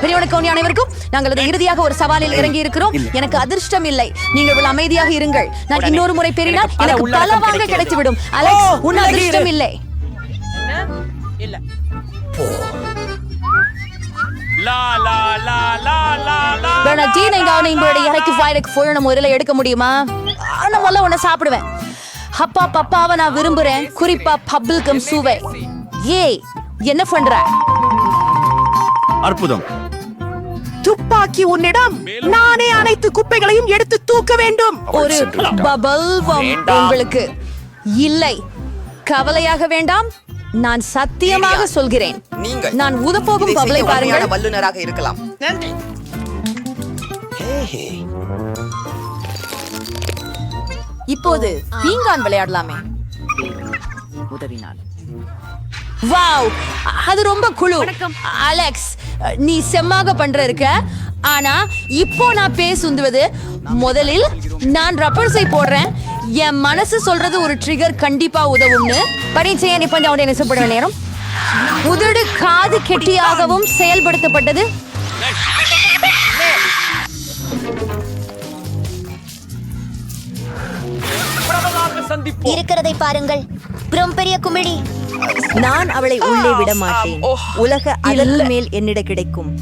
பெரியவனுக்கு அனைவருக்கும் நாங்கள் அது இறுதியாக ஒரு சவாலில் இறங்கி இருக்கிறோம் எனக்கு அதிர்ஷ்டம் இல்லை. நீங்கள் அமைதியாக இருங்கள். நான் இன்னொரு முறை பெறினால் எனக்கு பலவாக. கிடைத்துவிடும். அலெக்ஸ் உன் அதிர்ஷ்டம். இல்லை. எடுக்க முடியுமா? நான் முதல்ல உன்னை சாப்பிடுவேன். அப்பா பப்பாவை நான் விரும்புறேன். குறிப்பா பப்பிள்கம் சுவை. ஏய் என்ன பண்ற? அற்புதம். துப்பாக்கி உன்னிடம் நானே அனைத்து குப்பைகளையும் எடுத்து தூக்க வேண்டும். ஒரு உங்களுக்கு. இல்லை. கவலையாக வேண்டாம். நான் சத்தியமாக சொல்கிறேன். நீங்கள் நான் ஊதப்போகும் இதை பபலை பாருங்கள். வல்லுநராக இருக்கலாம். நன்றி. இப்போது பீங்கான் விளையாடலாமே. உதவினால். வாவ். அது ரொம்ப குழு. அலெக்ஸ் நீ செம்மாக பண்ற இருக்க. ஆனா இப்போ நான் பேசுவது முதலில் நான் ரப்பர்ஸை போடுறேன். என் மனசு சொல்றது ஒரு ட்ரிகர் கண்டிப்பா உதவும்னு. பரீட்சையை நீ கொஞ்சம் அவனை நெசப்பட நேரம்? உதடு காது கெட்டியாகவும் செயல்படுத்தப்பட்டது. இருக்கிறதை பாருங்கள். பெரிய குமிழி. நான் அவளை உள்ளே விட மாட்டேன் உலக அதற்கு மேல் என்னிட கிடைக்கும்.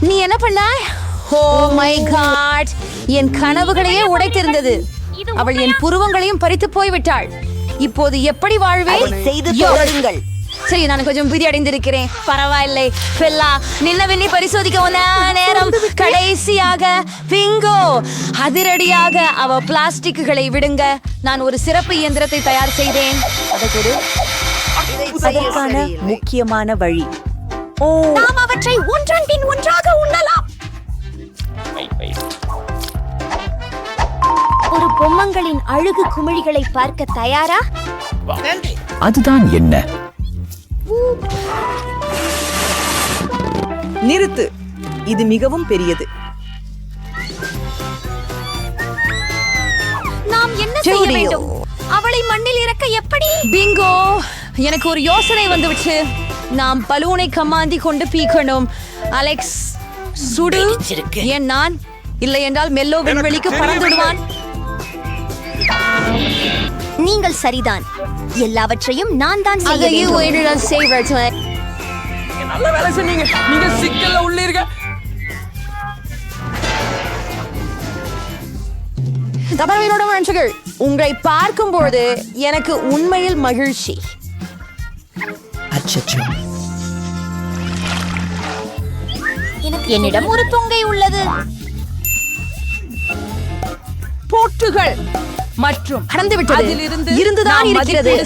நீ என்ன பண்ண? ஓ மை காட் என் கனவுகளையே உடைத்திருந்தது. அவள் என் புருவங்களையும் பறித்து போய்விட்டாள். இப்போது எப்படி வாழ்வேன்? செய்து. தொடருங்கள். சரி நான் கொஞ்சம் விதி அடைந்திருக்கிறேன். பரவாயில்லை. பெல்லா நின்ன வெண்ணி பரிசோதிக்க நேரம் கடைசியாக பிங்கோ அதிரடியாக அவ பிளாஸ்டிக்குகளை விடுங்க. நான் ஒரு சிறப்பு இயந்திரத்தை தயார் செய்தேன். அதற்கான முக்கியமான வழி. ஓ. நாம் அவற்றை ஒன்றன் பின் ஒன்றாக உண்ணலாம். ஒரு பொம்மங்களின் அழகு குமிழிகளை பார்க்க தயாரா? நன்றி. அதுதான் என்ன? நிறுத்து. இது மிகவும் பெரியது. செய்ய. வேண்டும். அவளை மண்ணில் இறக்க எப்படி? பிங்கோ எனக்கு ஒரு யோசனை வந்துவிட்டு. நாம் பலூனை கமாந்தி கொண்டு பீக்கணும். அலெக்ஸ் சுடு. ஏன் நான்? இல்லை என்றால் மெல்லோ விண்வெளிக்கு பறந்துடுவான். நீங்கள் சரிதான். எல்லாவற்றையும் நான் தான் செய்ய வேண்டும். செய்வேன் நல்ல வேலை சொன்னீங்க. நீங்க சிக்கல்ல உள்ளீர்கள் தமிழோட மனுஷர்கள் உங்களை பார்க்கும்போது எனக்கு உண்மையில் மகிழ்ச்சி. அச்சச்சோ. என்னிடம் ஒரு தொங்கை உள்ளது. போட்டுகள். மற்றும் கடந்து விட்டது அதிலிருந்து இருந்துதான் இருக்கிறது.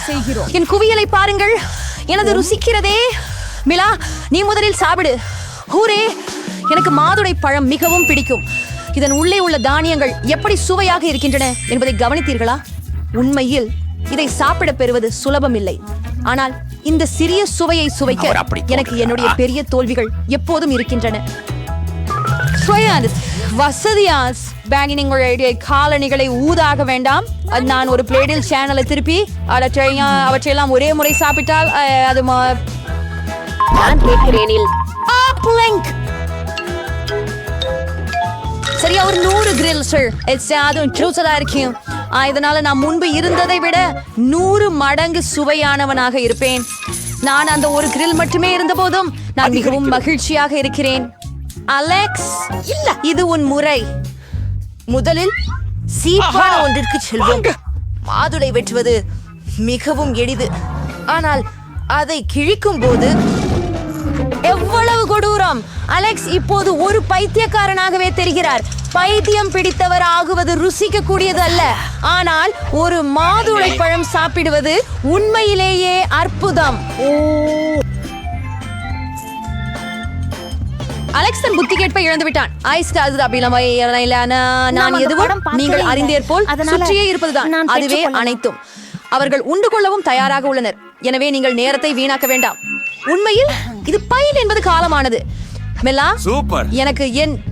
என் குவியலை பாருங்கள். எனது ருசிக்கிறதே. மிலா நீ முதலில் சாப்பிடு. ஹூரே எனக்கு மாதுளை பழம் மிகவும் பிடிக்கும். இதன் உள்ளே உள்ள தானியங்கள் எப்படி சுவையாக இருக்கின்றன என்பதை கவனித்தீர்களா? உண்மையில் இதை சாப்பிட பெறுவது சுலபமில்லை. ஆனால் இந்த சிறிய சுவையை சுவைக்க எனக்கு என்னுடைய? பெரிய தோல்விகள் எப்போதும் இருக்கின்றன. வசதியாஸ் பேங்கினிங்களுடைய காலணிகளை ஊதாக வேண்டாம். அது நான் ஒரு பிளேட்டில் சேனலை திருப்பி அவற்றையும் அவற்றையெல்லாம் ஒரே முறை சாப்பிட்டால் அது ம- நான் கேட்கிறேனில். சரியா ஒரு நூறு கிரில் சார் அதுவும் ட்ரூசலா இருக்கும். இதனால நான் முன்பு இருந்ததை விட நூறு மடங்கு சுவையானவனாக இருப்பேன். நான் அந்த ஒரு கிரில் மட்டுமே இருந்த போதும் நான் மிகவும் மகிழ்ச்சியாக இருக்கிறேன். அலெக்ஸ் இல்ல. இது உன் முறை. முதலில் சீப்பான ஒன்றிற்கு செல்வோம். மாதுளை வெட்டுவது மிகவும் எளிது. ஆனால் அதை கிழிக்கும் போது எவ்வளவு கொடூரம்? அலெக்ஸ் இப்போது ஒரு பைத்தியக்காரனாகவே தெரிகிறார். பைத்தியம் பிடித்தவர் ஆகுவது ருசிக்க கூடியது அல்ல. ஆனால் ஒரு மாதுளை பழம் சாப்பிடுவது உண்மையிலேயே அற்புதம். அலெக்ஸ் தன் புத்தி கேட்பை இழந்து விட்டான். ஐஸ் அது அப்படிலாம் இல்ல நான் எதுவும் நீங்கள். அறிந்தேர் போல் சுற்றியே இருப்பதுதான். நான் அதுவே. அனைத்தும். அவர்கள் உண்டு கொள்ளவும் தயாராக உள்ளனர். எனவே நீங்கள் நேரத்தை வீணாக்க வேண்டாம். உண்மையில் இது பயில் என்பது காலமானது. மெல்லா சூப்பர். எனக்கு என்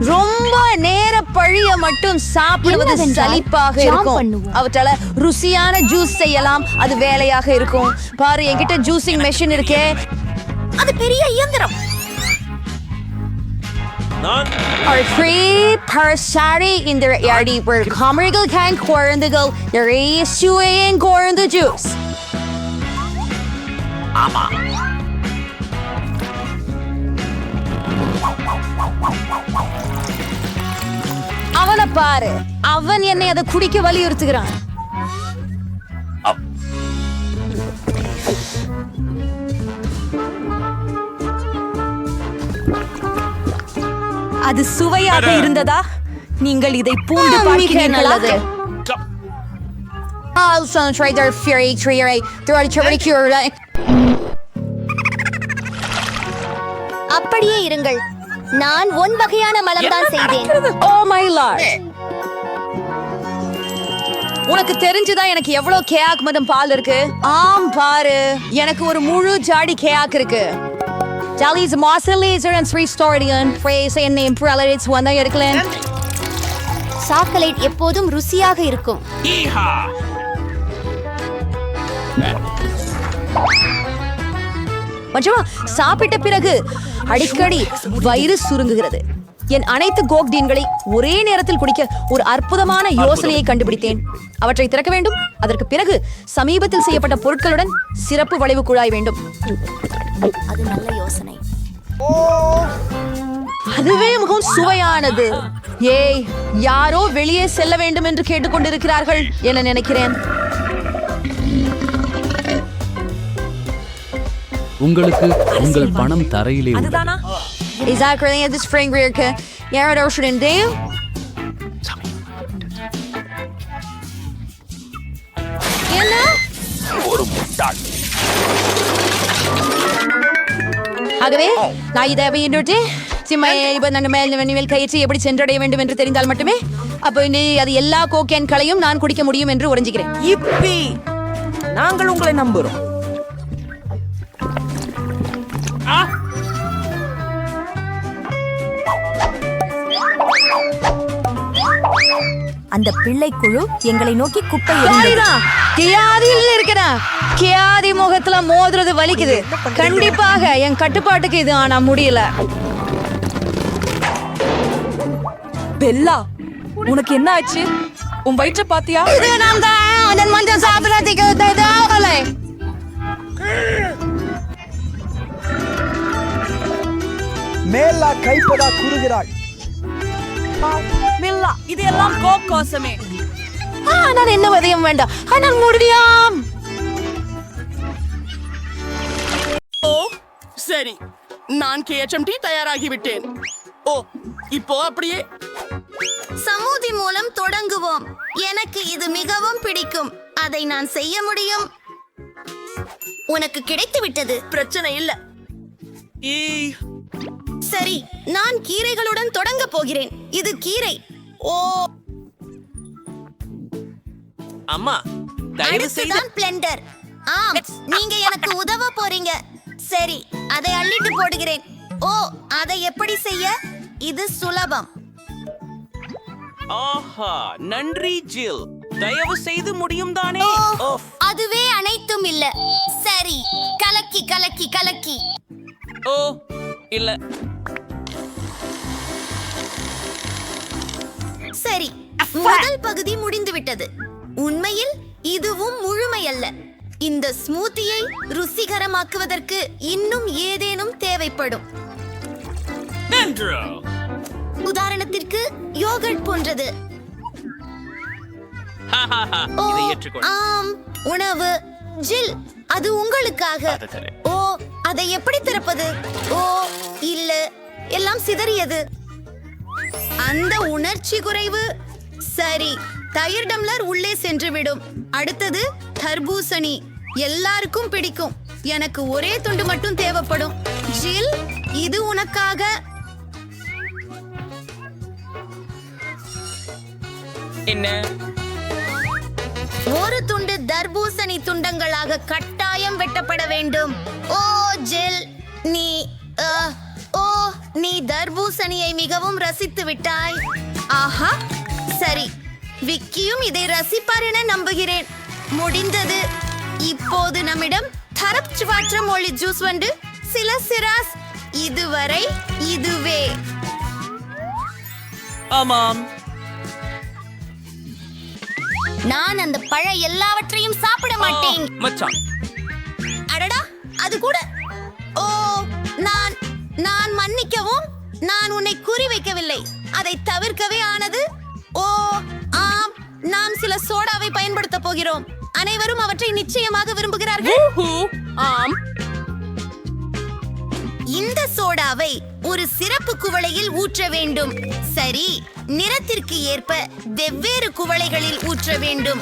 ரொம்ப நேர பழிய மட்டும் சாப்பிடுவது சலிப்பாக இருக்கும். அவற்றால ருசியான ஜூஸ் செய்யலாம். அது வேலையாக இருக்கும். பாரு என்கிட்ட ஜூசிங் மெஷின் இருக்கே. அது பெரிய இயந்திரம். நான் Our free parasari in their yardi were comrigal can quarantigal their suey and corn the juice. அவனை பாரு. அவன் என்னை அதை குடிக்க வலியுறுத்துகிறான். அது சுவையாக இருந்ததா? நீங்கள் இதை பூண்டு பார்க்கிறீர்களா? நல்லது. I'll concentrate their fury tree through a charity cure. அப்படியே இருங்கள். நான் ஒன் வகையான மலம்தான் செய்தேன் Oh my lord. உனக்கு தெரிஞ்சுதான் எனக்கு எவ்வளவு கேக் மதம் பால் இருக்கு? ஆம் பாரு. எனக்கு ஒரு முழு ஜாடி கேக் இருக்கு. ஜாலிஸ் மாசல் லேசர் அண்ட் ஸ்ரீ ஸ்டோரியன் ஃப்ரேஸ் என்ன இம்ப்ரலரிட்ஸ் வந்தா இருக்கல சாக்லேட் எப்போதும் ருசியாக இருக்கும். ஈஹா மஞ்சமா சாப்பிட்ட பிறகு அடிக்கடி வயிறு சுருங்குகிறது. என் அனைத்து கோக்டீன்களை ஒரே நேரத்தில் குடிக்க ஒரு அற்புதமான யோசனையை கண்டுபிடித்தேன். அவற்றை திறக்க வேண்டும். அதற்கு பிறகு சமீபத்தில் செய்யப்பட்ட பொருட்களுடன் சிறப்பு வளைவு குழாய் வேண்டும். அது நல்ல யோசனை. அதுவே மிகவும் சுவையானது. ஏய் யாரோ வெளியே செல்ல வேண்டும் என்று கேட்டுக்கொண்டிருக்கிறார்கள் என நினைக்கிறேன். உங்களுக்கு உங்கள் பணம் தரையிலே உள்ளது. அதுதானா? At this spring. என்ன? ஒரு முட்டாள். ஆகவே நான் இதை வேண்டுட்டு சிம்மையை இப்ப நான் மேல் கயிற்சி எப்படி சென்றடைய வேண்டும் என்று தெரிந்தால் மட்டுமே அப்போ இனி அது எல்லா கோக்கேன்களையும் நான் குடிக்க முடியும் என்று உறைஞ்சுகிறேன். இப்பி நாங்கள் உங்களை நம்புறோம். அந்த பிள்ளைக்குழு எங்களை நோக்கி குப்பை கியாதியில் இருக்கிறா. கியாதி முகத்துல மோதுறது வலிக்குது. கண்டிப்பாக என் கட்டுப்பாட்டுக்கு இது ஆனா முடியல. பெல்லா உனக்கு என்ன ஆச்சு? உன் வயிற்ற பாத்தியா? இது நான் தான். அதன் மஞ்சள் சாப்பிடறதுக்கு தேவையில்லை மேலா கைப்படா கூறுகிறாள் மில்லா இது எல்லாம் கோக்கோசமே. ஆ, நான் என்ன உதயம் வேண்டாம். ஆனால் முடியாம். ஓ சரி. நான் கேஎச்எம்டி தயாராகிவிட்டேன். ஓ இப்போ அப்படியே? சமூதி மூலம் தொடங்குவோம். எனக்கு இது மிகவும் பிடிக்கும். அதை நான் செய்ய முடியும்? உனக்கு கிடைத்து விட்டது பிரச்சனை இல்ல. சரி நான் கீரைகளுடன் தொடங்க போகிறேன். இது கீரை. ஓ. அம்மா தயவு செய்து பிளெண்டர் ஆம் நீங்க எனக்கு உதவ போறீங்க. சரி அதை அள்ளிட்டு போடுகிறேன். ஓ அதை எப்படி செய்ய? இது சுலபம். ஆஹா நன்றி ஜில். தயவு செய்து முடியும் தானே. அதுவே அனைத்தும் இல்ல. சரி கலக்கி கலக்கி கலக்கி. ஓ இல்ல. சரி. முதல் பகுதி முடிந்து விட்டது உண்மையில் இதுவும் முழுமையல்ல. இந்த ஸ்மூத்தியை ருசிகரமாக்குவதற்கு இன்னும் ஏதேனும் தேவைப்படும். உதாரணத்திற்கு யோகர்ட் போன்றது. ஆம். உணவு. ஜில் அது உங்களுக்காக. ஓ அதை எப்படி திறப்பது? ஓ இல்ல. எல்லாம் சிதறியது. அந்த உணர்ச்சி குறைவு. சரி தயிர் டம்ளர் உள்ளே சென்று விடும் அடுத்தது தர்பூசணி. எல்லாருக்கும் பிடிக்கும். எனக்கு ஒரே துண்டு மட்டும் தேவைப்படும். ஜில் இது உனக்காக. என்ன? ஒரு துண்டு தர்பூசணி துண்டங்களாக கட்டாயம் வெட்டப்பட வேண்டும். ஓ ஜெல் நீ நீ தர்பூசணியை மிகவும் ரசித்து விட்டாய். ஆஹா சரி. விக்கியும் இதை ரசிப்பார் என நம்புகிறேன். முடிந்தது. இப்போது நம்மிடம் தரப் சுவாற்ற மொழி ஜூஸ் வந்து சில சிராஸ். இதுவரை இதுவே. ஆமாம். நான் அந்த பழ எல்லாவற்றையும் சாப்பிட மாட்டேன். மச்சான். அடடா அது கூட. ஓ நான் உன்னை குறிவைக்கவில்லை அதை தவிர்க்கவே ஆனது ஓ ஆம் நாம் சில சோடாவை பயன்படுத்த போகிறோம். அனைவரும் அவற்றை நிச்சயமாக விரும்புகிறார்கள். ஆம். இந்த சோடாவை ஒரு சிறப்பு குவளையில் ஊற்ற வேண்டும். சரி நிறத்திற்கு ஏற்ப வெவ்வேறு குவளைகளில் ஊற்ற வேண்டும்.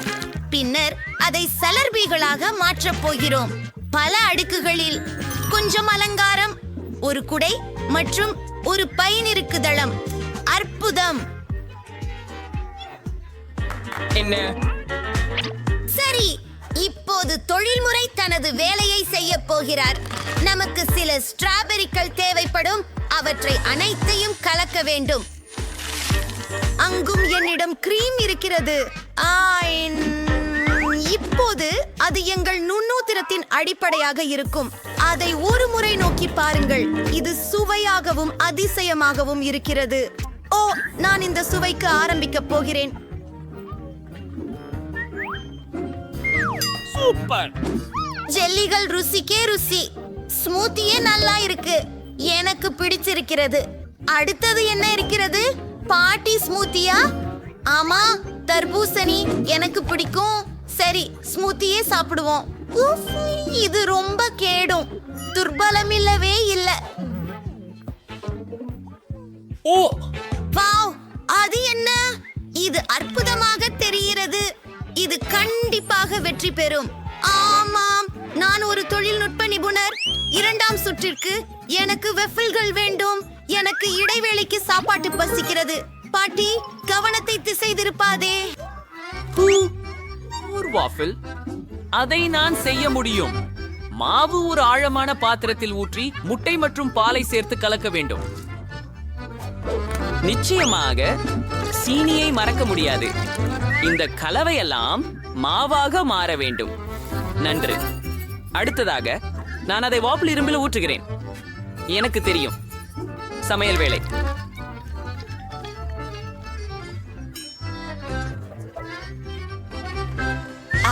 பின்னர் அதை சலர்பிகளாக மாற்றப் போகிறோம். பல அடுக்குகளில் கொஞ்சம் அலங்காரம் ஒரு குடை மற்றும் ஒரு பயனிருக்கு தளம் அற்புதம். என்ன? சரி இப்போது தொழில்முறை தனது வேலையை செய்ய போகிறார். நமக்கு சில ஸ்ட்ராபெரிகள் தேவைப்படும். அவற்றை அனைத்தையும் கலக்க வேண்டும். அங்கும் என்னிடம் கிரீம் இருக்கிறது. இப்போது அது எங்கள் நுண்ணூத்திரத்தின் அடிப்படையாக இருக்கும். அதை ஒரு முறை நோக்கி பாருங்கள். இது சுவையாகவும் அதிசயமாகவும் இருக்கிறது. ஓ நான் இந்த சுவைக்கு ஆரம்பிக்கப் போகிறேன். சூப்பர். ஜெல்லிகள் ருசிக்கே ருசி. ஸ்மூத்தியே நல்லா இருக்கு. எனக்கு பிடிச்சிருக்கிறது. அடுத்தது என்ன இருக்கிறது? பாட்டி ஸ்மூத்தியா? ஆமா தர்பூசணி எனக்கு பிடிக்கும். சரி ஸ்மூத்தியே சாப்பிடுவோம். இது ரொம்ப கேடும். துர்பலம் இல்லவே இல்ல. ஓ. வாவ் அது என்ன? இது அற்புதமாக தெரிகிறது. இது கண்டிப்பாக வெற்றி பெறும். ஆமாம் நான் ஒரு தொழில்நுட்ப நிபுணர். இரண்டாம் சுற்றிற்கு எனக்கு வெஃபில்கள் வேண்டும். எனக்கு இடைவேளைக்கு சாப்பாட்டு பசிக்கிறது. பாட்டி கவனத்தை திசை திருப்பாதே ஒரு வாஃபில். அதை நான் செய்ய முடியும். மாவு ஒரு ஆழமான பாத்திரத்தில் ஊற்றி முட்டை மற்றும் பாலை சேர்த்து கலக்க வேண்டும். நிச்சயமாக சீனியை மறக்க முடியாது. இந்த கலவையெல்லாம் மாவாக மாற வேண்டும். நன்று. அடுத்ததாக நான் அதை வாப்பில் இரும்பில் ஊற்றுகிறேன். எனக்கு தெரியும். சமையல் வேலை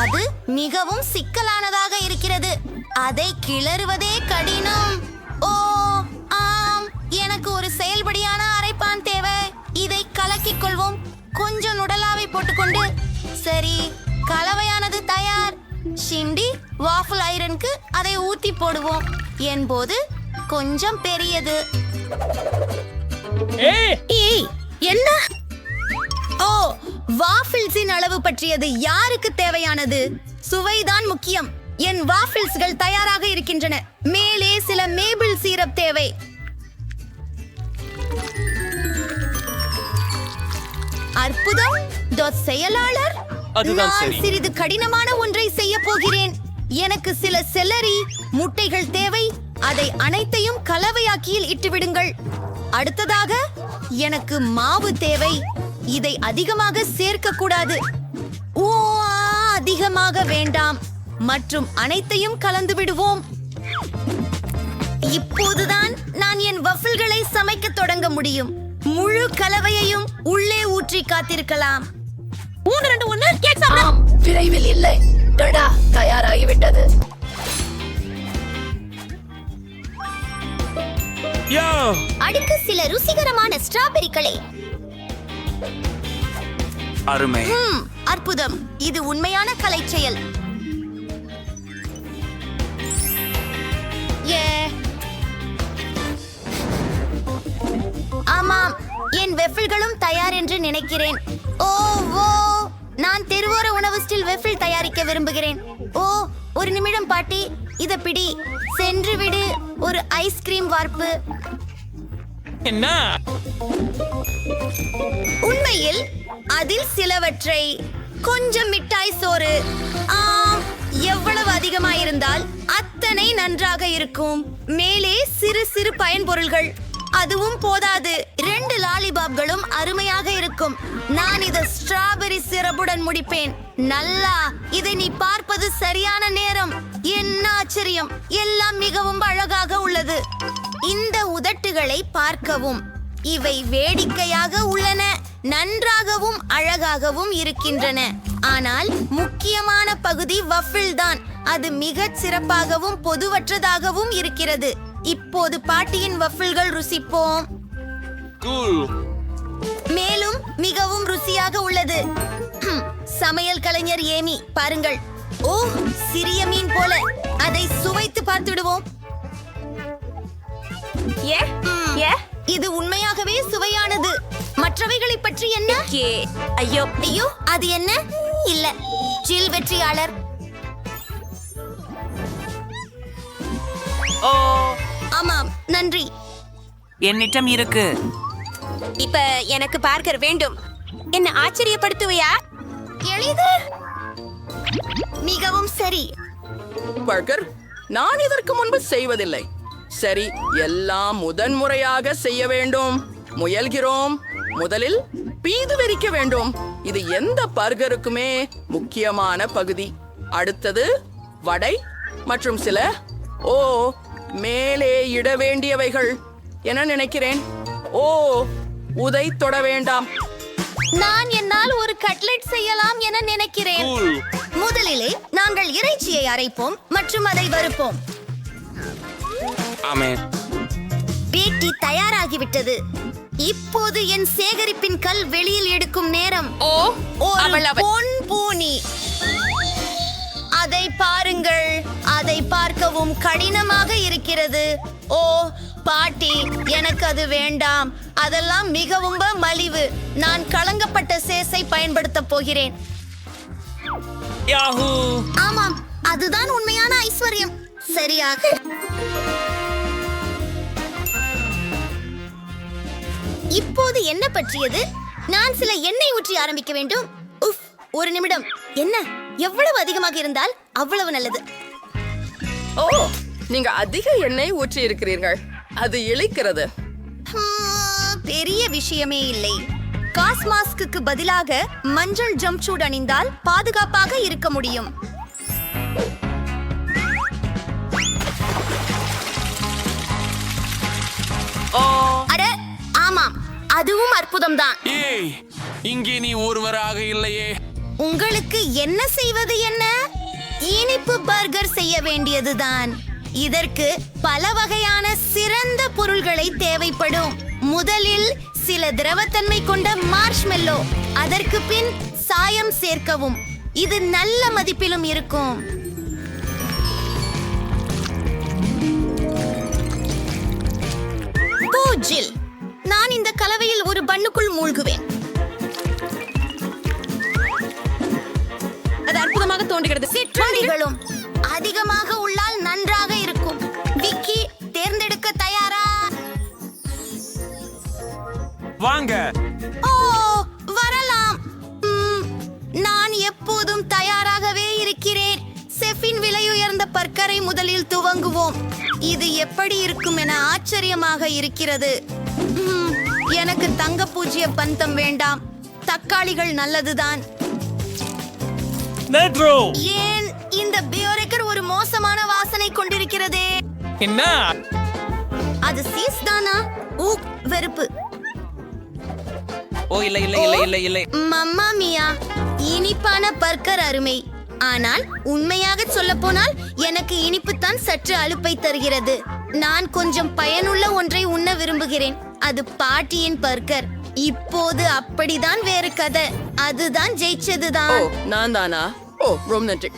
அது மிகவும் சிக்கலானதாக இருக்கிறது. அதை கிளறுவதே கடினம். ஓ ஆம். எனக்கு ஒரு செயல்படியான அரைப்பான் தேவை. இதை கலக்கிக் கொள்வோம். கொஞ்சம் நுடலாவை போட்டுக்கொண்டு. சரி கலவையானது தயார். ஷிண்டி வாஃபிள் ஐரனுக்கு அதை ஊத்தி போடுவோம். என்போது கொஞ்சம் பெரியது. என்ன? ஓ வாஃபிள்ஸின் அளவு பற்றியது யாருக்கு தேவையானது? சுவைதான் முக்கியம். என் வாஃபிள்ஸ்கள் தயாராக இருக்கின்றன. மேலே சில மேபிள் சீரப் தேவை. அற்புதம்! செயலாளர் நான். சிறிது கடினமான ஒன்றை செய்ய போகிறேன். எனக்கு சில செல்லரி முட்டைகள் தேவை. அதை அனைத்தையும் கலவையாக்கியில் இட்டுவிடுங்கள். அடுத்ததாக எனக்கு மாவு தேவை. இதை அதிகமாக சேர்க்க கூடாது ஓ ஆ, அதிகமாக வேண்டாம். மற்றும் அனைத்தையும் கலந்து விடுவோம். இப்போதுதான் நான் என் வஃபில்களை சமைக்க தொடங்க முடியும். முழு கலவையையும் உள்ளே ஊற்றி காத்திருக்கலாம். மூணு ரெண்டு ஒண்ணு கேக் சாப்பிட. விரைவில் இல்லை. டடா தயாராகிவிட்டது. யோ. அடுக்கு சில ருசிகரமான ஸ்ட்ராபெரிகளை. அருமை. அற்புதம். இது உண்மையான கலை செயல் ஏ ஆமாம் என் வெஃபில்களும் தயார் என்று நினைக்கிறேன். ஓ ஓ நான் தெருவோர உணவு ஸ்டில் வெஃபில் தயாரிக்க விரும்புகிறேன். ஓ ஒரு நிமிடம் பாட்டி இத பிடி. சென்று விடு ஒரு ஐஸ்கிரீம் வார்ப்பு. என்ன? உண்மையில் அதில் சிலவற்றை கொஞ்சம் மிட்டாய் சோறு. ஆம் எவ்வளவு அதிகமாயிருந்தால் அத்தனை நன்றாக இருக்கும். மேலே சிறு சிறு பயன்பொருள்கள். அதுவும் போதாது. ரெண்டு லாலிபாப்களும் அருமையாக இருக்கும். நான் இதை ஸ்ட்ராபெரி சிரப்புடன் முடிப்பேன். நல்லா இதை நீ பார்ப்பது சரியான நேரம். என்ன ஆச்சரியம். எல்லாம் மிகவும் அழகாக உள்ளது. இந்த உதட்டுகளை பார்க்கவும். இவை வேடிக்கையாக உள்ளன. நன்றாகவும் அழகாகவும் இருக்கின்றன. ஆனால் முக்கியமான பகுதி வஃபில் தான். அது மிகச் சிறப்பாகவும் பொதுவற்றதாகவும் இருக்கிறது. இப்போது பாட்டியின் வஃபில்கள் ருசிப்போம். மேலும் மிகவும் ருசியாக உள்ளது. சமையல் கலைஞர் ஏமி பாருங்கள். ஓ சிறிய மீன் போல. அதை சுவைத்து பார்த்து விடுவோம் இது உண்மையாகவே சுவையானது. மற்றவைகளை பற்றி என்ன? ஐயோ. ஐயோ அது என்ன? இல்ல. ஜில் வெற்றியாளர். ஓ. ஆமாம் நன்றி. என்னிடம் இருக்கு. இப்ப எனக்கு பார்க்கர் வேண்டும். என்ன ஆச்சரியப்படுத்துவையா? எளிது. மிகவும் சரி. பர்கர் நான் இதற்கு முன்பு செய்வதில்லை. சரி எல்லாம் முதன்முறையாக செய்ய வேண்டும். முயல்கிறோம். முதலில் பீது வெறிக்க வேண்டும். இது எந்த பர்கருக்குமே முக்கியமான பகுதி. அடுத்தது வடை மற்றும் சில ஓ மேலே இட வேண்டியவைகள். என நினைக்கிறேன்? ஓ உதை தொட வேண்டாம். நான் என்னால் ஒரு கட்லெட் செய்யலாம் என நினைக்கிறேன். முதலிலே நாங்கள் இறைச்சியை அரைப்போம் மற்றும் அதை வறுப்போம். ஆமென். பேட்டி தயாராகிவிட்டது. இப்போது என் சேகரிப்பின் கல் வெளியில் எடுக்கும் நேரம். ஓ ஒரு பொன் பூனி அதை பாருங்கள். அதை பார்க்கவும் கடினமாக இருக்கிறது. ஓ பாட்டி எனக்கு அது வேண்டாம். அதெல்லாம் மிகவும் மலிவு. நான் கலங்கப்பட்ட சேஸை பயன்படுத்தப் போகிறேன். ஆமாம் அதுதான் உண்மையான ஐஸ்வர்யம். சரியாக. இப்போது என்ன பற்றியது? நான் சில எண்ணெய் ஊற்றி ஆரம்பிக்க வேண்டும். உஃப் ஒரு நிமிடம். என்ன? எவ்வளவு அதிகமாக இருந்தால் அவ்வளவு நல்லது. ஓ நீங்க அதிக எண்ணெய் ஊற்றி இருக்கிறீர்கள். அது இழிக்கிறது பெரிய விஷயமே இல்லை. காஸ் மாஸ்க்கு பதிலாக மஞ்சள் ஜம்ப் சூட் அணிந்தால் பாதுகாப்பாக இருக்க முடியும். ஓ. அட அதுவும் அற்புதம்தான். ஏய் இங்கே நீ ஒருவராக இல்லையே. உங்களுக்கு என்ன செய்வது என்ன? இனிப்பு பர்கர் செய்ய வேண்டியதுதான். இதற்கு பல வகையான சிறந்த பொருள்களை தேவைப்படும். முதலில் சில திரவத்தன்மை கொண்ட மார்ஷ்மெல்லோ அதற்கு பின் சாயம் சேர்க்கவும். இது நல்ல மதிப்பிலும் இருக்கும். பூஜில் நான் இந்த கலவையில் ஒரு பண்ணுக்குள் மூழ்குவேன். அது அற்புதமாக தோன்றுகிறது. சிற்றுண்டிகளும் அதிகமாக உள்ளால் நன்றாக இருக்கும். விக்கி தேர்ந்தெடுக்க தயாரா? வாங்க. ஓ வரலாம். நான் எப்போதும் தயாராகவே இருக்கிறேன். செஃபின் விலையுயர்ந்த பர்க்கரை முதலில் துவங்குவோம். இது எப்படி இருக்கும் என ஆச்சரியமாக இருக்கிறது. ம், எனக்கு தங்க பூஜ்ய பந்தம் வேண்டாம். தக்காளிகள் நல்லதுதான். ஏன் இந்த பியோரெக்கர் ஒரு மோசமான வாசனை கொண்டிருக்கிறதே? என்ன? அது சீஸ் தானா? ஊ வெறுப்பு. ஓ இல்லை இல்லை இல்லை இல்லை இல்லை. மம்மா மியா இனிப்பான பர்கர் அருமை. ஆனால் உண்மையாக சொல்ல போனால் எனக்கு இனிப்புத்தான் சற்று அலுப்பை தருகிறது. நான் கொஞ்சம் பயனுள்ள ஒன்றை உண்ண விரும்புகிறேன். அது பாட்டியின் பர்கர். இப்போது அப்படிதான் வேறு கதை. அதுதான் ஜெயிச்சதுதான். நான் தானா ஓ ரொம்ப நன்றி.